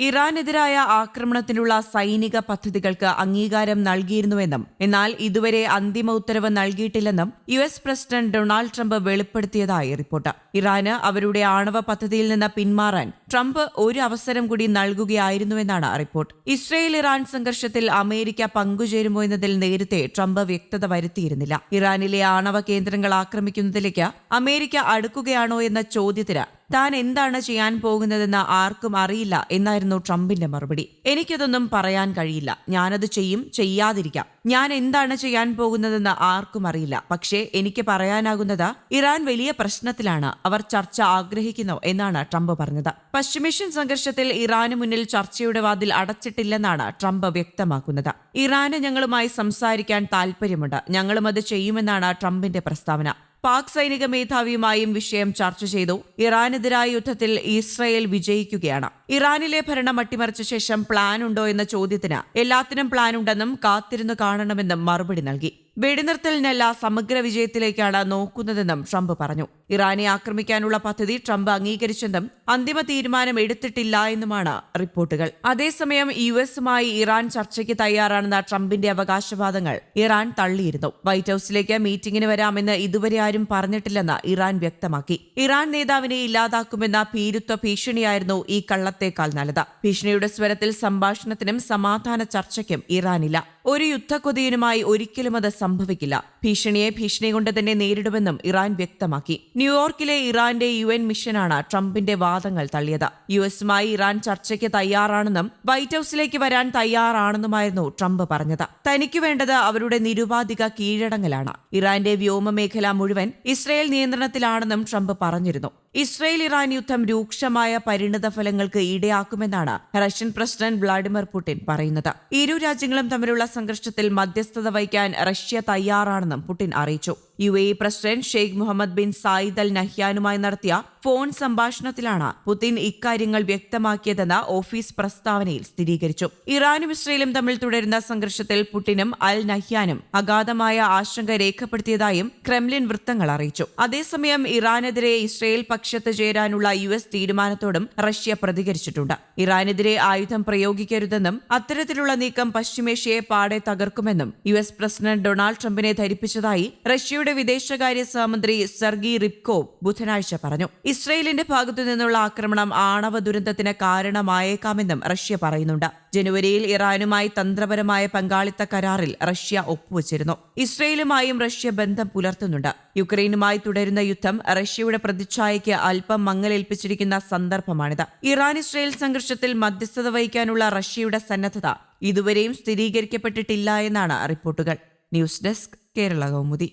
ഇറാനെതിരായ ആക്രമണത്തിനുള്ള സൈനിക പദ്ധതികൾക്ക് അംഗീകാരം നൽകിയിരുന്നുവെന്നും എന്നാൽ ഇതുവരെ അന്തിമ ഉത്തരവ് നൽകിയിട്ടില്ലെന്നും U S president Donald Trump വെളിപ്പെടുത്തിയതായി report. ഇറാന് അവരുടെ ആണവ പദ്ധതിയിൽ നിന്ന് പിന്മാറാൻ ട്രംപ് ഒരു അവസരം കൂടി നൽകുകയായിരുന്നുവെന്നാണ് റിപ്പോർട്ട്. ഇസ്രയേൽ ഇറാൻ സംഘർഷത്തിൽ അമേരിക്ക പങ്കുചേരുമോ എന്നതിൽ നേരത്തെ ട്രംപ് വ്യക്തത വരുത്തിയിരുന്നില്ല. ഇറാനിലെ ആണവ കേന്ദ്രങ്ങൾ ആക്രമിക്കുന്നതിലേക്ക് അമേരിക്ക അടുക്കുകയാണോ എന്ന ചോദ്യത്തിന് താൻ എന്താണ് ചെയ്യാൻ പോകുന്നതെന്ന് ആർക്കും അറിയില്ല എന്നായിരുന്നു ട്രംപിന്റെ മറുപടി. എനിക്കതൊന്നും പറയാൻ കഴിയില്ല. ഞാനത് ചെയ്യും ചെയ്യാതിരിക്കാം. ഞാൻ എന്താണ് ചെയ്യാൻ പോകുന്നതെന്ന് ആർക്കും അറിയില്ല. പക്ഷേ എനിക്ക് പറയാനാകുന്നത് ഇറാൻ വലിയ പ്രശ്നത്തിലാണ്. അവർ ചർച്ച ആഗ്രഹിക്കുന്നു എന്നാണ് ട്രംപ് പറഞ്ഞത്. പശ്ചിമേഷ്യൻ സംഘർഷത്തിൽ ഇറാന് മുന്നിൽ ചർച്ചയുടെ വാതിൽ അടച്ചിട്ടില്ലെന്നാണ് ട്രംപ് വ്യക്തമാക്കുന്നത്. ഇറാന് ഞങ്ങളുമായി സംസാരിക്കാൻ താൽപ്പര്യമുണ്ട്. ഞങ്ങളും അത് ചെയ്യുമെന്നാണ് ട്രംപിന്റെ പ്രസ്താവന. പാക് സൈനിക മേധാവിയുമായും വിഷയം ചർച്ച ചെയ്തു. ഇറാനെതിരായ യുദ്ധത്തിൽ ഇസ്രയേൽ വിജയിക്കുകയാണ്. ഇറാനിലെ ഭരണം അട്ടിമറിച്ച ശേഷം പ്ലാൻ ഉണ്ടോ എന്ന ചോദ്യത്തിന് എല്ലാത്തിനും പ്ലാൻ ഉണ്ടെന്നും കാത്തിരുന്നു കാണണമെന്നും മറുപടി നൽകി. വെടിനിർത്തലിനല്ല സമഗ്ര വിജയത്തിലേക്കാണ് നോക്കുന്നതെന്നും ട്രംപ് പറഞ്ഞു. ഇറാനെ ആക്രമിക്കാനുള്ള പദ്ധതി ട്രംപ് അംഗീകരിച്ചെന്നും അന്തിമ തീരുമാനം എടുത്തിട്ടില്ല എന്നുമാണ് റിപ്പോർട്ടുകൾ. അതേസമയം യു എസുമായി ഇറാൻ ചർച്ചയ്ക്ക് തയ്യാറാണെന്ന ട്രംപിന്റെ അവകാശവാദങ്ങൾ ഇറാൻ തള്ളിയിരുന്നു. വൈറ്റ് ഹൌസിലേക്ക് മീറ്റിംഗിന് വരാമെന്ന് ഇതുവരെ ആരും പറഞ്ഞിട്ടില്ലെന്ന് ഇറാൻ വ്യക്തമാക്കി. ഇറാൻ നേതാവിനെ ഇല്ലാതാക്കുമെന്ന ഭീരുത്വ ഭീഷണിയായിരുന്നു ഈ കള്ളത്തേക്കാൾ നല്ലത്. ഭീഷണിയുടെ സ്വരത്തിൽ സംഭാഷണത്തിനും സമാധാന ചർച്ചയ്ക്കും ഇറാനില്ല. ഒരു യുദ്ധക്കൊതിയനുമായി ഒരിക്കലും അത് സംഭവിക്കില്ല. ഭീഷണിയെ ഭീഷണി കൊണ്ട് തന്നെ നേരിടുമെന്നും ഇറാൻ വ്യക്തമാക്കി. ന്യൂയോർക്കിലെ ഇറാന്റെ യു എൻ മിഷനാണ് ട്രംപിന്റെ വാദങ്ങൾ തള്ളിയത്. യു എസുമായി ഇറാൻ ചർച്ചയ്ക്ക് തയ്യാറാണെന്നും വൈറ്റ് ഹൌസിലേക്ക് വരാൻ തയ്യാറാണെന്നുമായിരുന്നു ട്രംപ് പറഞ്ഞത്. തനിക്ക് വേണ്ടത് അവരുടെ നിരുപാധിക കീഴടങ്ങലാണ്. ഇറാന്റെ വ്യോമമേഖല മുഴുവൻ ഇസ്രയേൽ നിയന്ത്രണത്തിലാണെന്നും ട്രംപ് പറഞ്ഞിരുന്നു. ഇസ്രയേൽ ഇറാൻ യുദ്ധം രൂക്ഷമായ പരിണിത ഫലങ്ങൾക്ക് ഇടയാക്കുമെന്നാണ് റഷ്യൻ പ്രസിഡന്റ് വ്ളാഡിമിർ പുടിൻ പറയുന്നത്. ഇരു രാജ്യങ്ങളും തമ്മിലുള്ള സംഘർഷത്തിൽ മധ്യസ്ഥത വഹിക്കാൻ റഷ്യ തയ്യാറാണെന്നും പുടിൻ അറിയിച്ചു U A president Sheikh Mohammed bin Zayed Al നഹ്യാനുമായി നടത്തിയ ഫോൺ സംഭാഷണത്തിലാണ് പുതിൻ ഇക്കാര്യങ്ങൾ വ്യക്തമാക്കിയതെന്ന് ഓഫീസ് പ്രസ്താവനയിൽ സ്ഥിരീകരിച്ചു. ഇറാനും ഇസ്രയേലും തമ്മിൽ തുടരുന്ന സംഘർഷത്തിൽ പുടിനും അൽ നഹ്യാനും അഗാധമായ ആശങ്ക രേഖപ്പെടുത്തിയതായും ക്രെംലിൻ വൃത്തങ്ങൾ അറിയിച്ചു. അതേസമയം ഇറാനെതിരെ ഇസ്രയേൽ പക്ഷത്ത് ചേരാനുള്ള യു എസ് തീരുമാനത്തോടും റഷ്യ പ്രതികരിച്ചിട്ടുണ്ട്. ഇറാനെതിരെ ആയുധം പ്രയോഗിക്കരുതെന്നും അത്തരത്തിലുള്ള നീക്കം പശ്ചിമേഷ്യയെ പാടെ തകർക്കുമെന്നും യു എസ് പ്രസിഡന്റ് ഡൊണാൾഡ് ട്രംപിനെ ധരിപ്പിച്ചതായി റഷ്യയുടെ വിദേശകാര്യ സഹമന്ത്രി സെർഗി റിപ്കോവ് ബുധനാഴ്ച പറഞ്ഞു. ഇസ്രയേലിന്റെ ഭാഗത്തു നിന്നുള്ള ആക്രമണം ആണവ ദുരന്തത്തിന് കാരണമായേക്കാമെന്നും റഷ്യ പറയുന്നുണ്ട്. ജനുവരിയിൽ ഇറാനുമായി തന്ത്രപരമായ പങ്കാളിത്ത കരാറിൽ റഷ്യ ഒപ്പുവച്ചിരുന്നു. ഇസ്രയേലുമായും റഷ്യ ബന്ധം പുലർത്തുന്നുണ്ട്. യുക്രൈനുമായി തുടരുന്ന യുദ്ധം റഷ്യയുടെ പ്രതിച്ഛായയ്ക്ക് അല്പം മങ്ങലേൽപ്പിച്ചിരിക്കുന്ന സന്ദർഭമാണിത്. ഇറാൻ ഇസ്രയേൽ സംഘർഷത്തിൽ മധ്യസ്ഥത വഹിക്കാനുള്ള റഷ്യയുടെ സന്നദ്ധത ഇതുവരെയും സ്ഥിരീകരിക്കപ്പെട്ടിട്ടില്ല എന്നാണ് റിപ്പോർട്ടുകൾ. News desk Kerala Kaumudi.